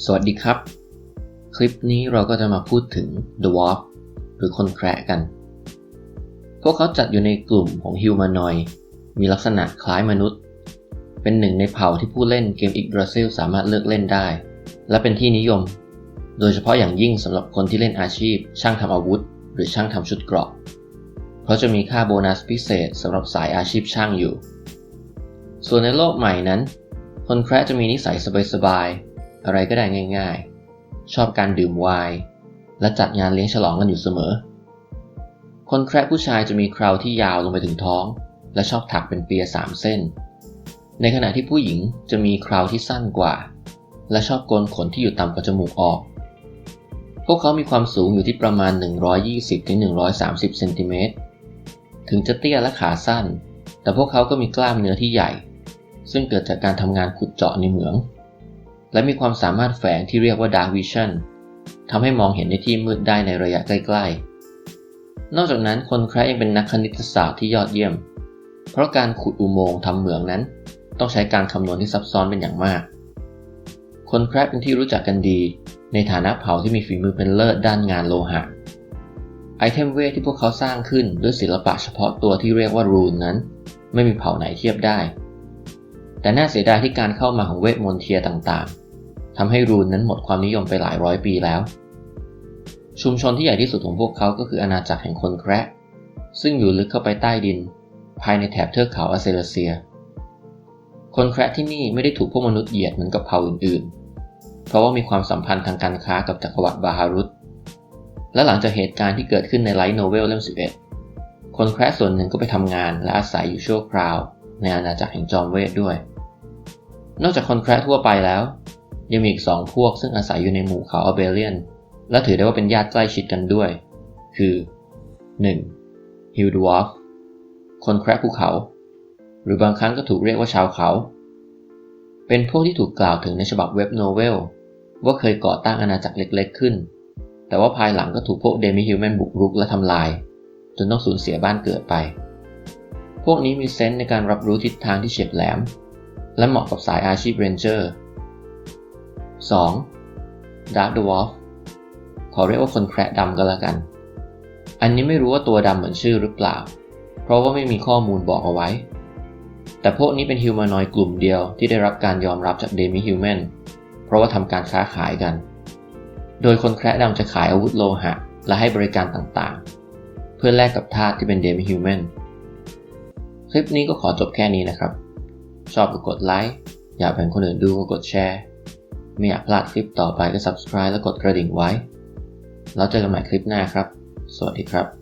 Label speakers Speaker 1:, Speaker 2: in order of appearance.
Speaker 1: สวัสดีครับ คลิปนี้เราก็จะมาพูดถึง Dwarf หรือคนแคระกัน พวกเขาจัดอยู่ในกลุ่มของ Humanoid มีลักษณะคล้ายมนุษย์ เป็นหนึ่งในเผ่าที่ผู้เล่นเกม Yggdrasil สามารถเลือกเล่นได้ และเป็นที่นิยม โดยเฉพาะอย่างยิ่งสำหรับคนที่เล่นอาชีพ ช่างทำอาวุธ หรือช่างทำชุดเกราะ เพราะจะมีค่าโบนัสพิเศษสำหรับสายอาชีพช่างอยู่ ส่วนในโลกใหม่นั้น คนแคระจะมีนิสัยสบายๆ อะไรก็ได้ง่ายๆ ชอบการดื่มไวน์และจัดงานเลี้ยงฉลองกันอยู่เสมอ คนแคระผู้ชายจะมีคราวที่ยาวลงไปถึงท้อง และชอบถักเป็นเปียสามเส้น ในขณะที่ผู้หญิงจะมีคราวที่สั้นกว่า และชอบโกนขนที่อยู่ต่ำกว่าจมูกออก พวกเขามีความสูงอยู่ที่ประมาณ 120-130เซนติเมตรถึงจะเตี้ยและขาสั้น แต่พวกเขาก็มีกล้ามเนื้อที่ใหญ่ ซึ่งเกิดจากการทำงานขุดเจาะในเหมือง และมีความสามารถแฝงที่เรียกว่า Dark Vision ทำให้มองเห็นในที่มืดได้ในระยะใกล้ๆ นอกจากนั้นคนแคระยังเป็นนักคณิตศาสตร์ที่ยอดเยี่ยม เพราะการขุดอุโมงค์ทำเหมืองนั้น ต้องใช้การคำนวณที่ซับซ้อนเป็นอย่างมาก คนแคระเป็นที่รู้จักกันดี ในฐานะเผ่าที่มีฝีมือเป็นเลิศด้านงานโลหะ ไอเทมเวทที่พวกเขาสร้างขึ้นด้วยศิลปะเฉพาะตัวที่เรียกว่ารูนนั้น ไม่มีเผ่าไหนเทียบได้ แต่น่าเสียดายที่การเข้ามาของเวทมนต์เทียต่างๆ ทำให้รูนนั้นหมดความนิยมไปหลายร้อยปีแล้ว ชุมชนที่ใหญ่ที่สุดของพวกเขาก็คืออาณาจักรแห่งคนแคระ ซึ่งอยู่ลึกเข้าไปใต้ดิน ภายในแถบเทือกเขาอาเซเลเซีย คนแคระที่นี่ไม่ได้ถูกพวกมนุษย์เหยียดเหมือนกับเผ่าอื่นๆ เพราะว่ามีความสัมพันธ์ทางการค้ากับจักรวรรดิบาฮารุตและหลังจากเหตุการณ์ที่เกิดขึ้นในไลท์โนเวลเล่ม 11 คนแคระส่วนหนึ่งก็ไปทำงานและอาศัยอยู่ชั่วคราว ในอาณาจักรแห่งจอมเวทด้วย นอกจากคนแคระทั่วไปแล้ว ยังมีอีกสองพวกซึ่งอาศัยอยู่ในหมู่เขาอเบเลียน และถือได้ว่าเป็นญาติใกล้ชิดกันด้วย คือ 1. ฮิลดวอฟคนแคระภูเขา หรือบางครั้งก็ถูกเรียกว่าชาวเขา เป็นพวกที่ถูกกล่าวถึงในฉบับเว็บโนเวล ว่าเคยก่อตั้งอาณาจักรเล็กๆขึ้น แต่ว่าภายหลังก็ถูกพวกเดมิฮิวแมนบุกรุกและทำลาย จนต้องสูญเสียบ้านเกิดไป พวกนี้มีเซนส์ในการรับรู้ทิศทางที่เฉียบแหลม และเหมาะกับสายอาชีพเรนเจอร์ 2. Dark Dwarf ขอเรียกว่าคนแคระดำก็แล้วกัน อันนี้ไม่รู้ว่าตัวดำเหมือนชื่อหรือเปล่า เพราะว่าไม่มีข้อมูลบอกเอาไว้ แต่พวกนี้เป็นฮิวแมนอยกลุ่มเดียวที่ได้รับการยอมรับจากเดมิฮิวแมนเพราะว่าทำการค้าขายกัน โดยคนแคระดำจะขายอาวุธโลหะ และให้บริการต่างๆ เพื่อแลกกับทาสที่เป็นเดมิฮิวแมนคลิปนี้ก็ขอจบแค่นี้นะครับ ชอบก็กดไลค์ อยากเห็นคนอื่นดูก็กดแชร์ ไม่อยากพลาดคลิปต่อไปก็ subscribe และกดกระดิ่งไว้ แล้วเจอกันใหม่คลิปหน้าครับ สวัสดีครับ